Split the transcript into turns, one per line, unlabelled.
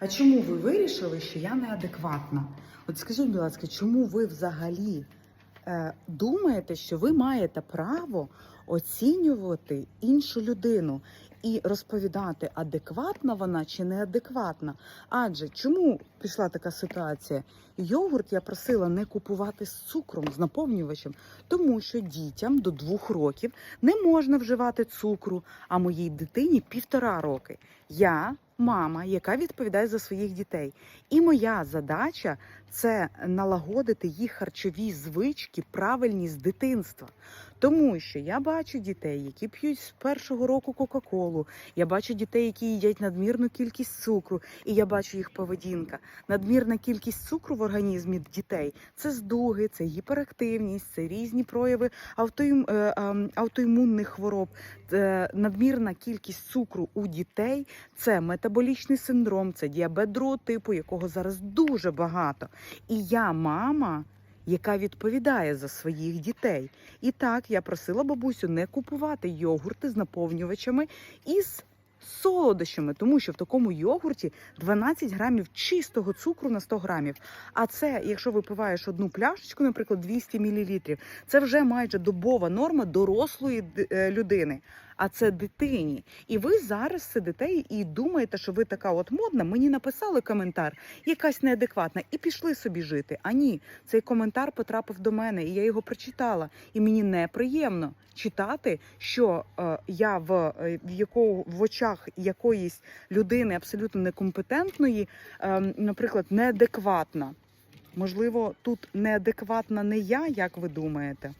А чому ви вирішили, що я неадекватна? От скажіть, будь ласка, чому ви взагалі е, думаєте, що ви маєте право оцінювати іншу людину і розповідати, адекватна вона чи неадекватна? Адже чому пішла така ситуація? Йогурт я просила не купувати з цукром, з наповнювачем, тому що дітям до двох років не можна вживати цукру, а моїй дитині півтора роки. Я мама, яка відповідає за своїх дітей. І моя задача це налагодити їх харчові звички правильні з дитинства. Тому що я бачу дітей, які п'ють з першого року Кока-Колу. Я бачу дітей, які їдять надмірну кількість цукру, і я бачу їх поведінка. Надмірна кількість цукру в організмі дітей це здуги, це гіперактивність, це різні прояви автоім, е, ем, хвороб. Е, Надмірна кількість цукру у дітей це метаболічний синдром, це діабет другого типу, якого зараз дуже багато. І я мама. Яка відповідає за своїх дітей. І так я просила бабусю не купувати йогурти з наповнювачами і солодощами, тому що в такому йогурті 12 грамів чистого цукру на 100 грамів. А це, якщо випиваєш одну пляшечку, наприклад, 200 мл, це вже майже добова норма дорослої е, людини. А це дитині. І ви зараз сидите і думаєте, що ви така от модна. Мені написали коментар, якась неадекватна, і пішли собі жити. А ні, цей коментар потрапив до мене, і я його прочитала. І мені неприємно читати, що е, я в, е, якого в очах якоїсь людини абсолютно некомпетентної, е, наприклад, неадекватна. Можливо, тут неадекватна не я, як ви думаєте?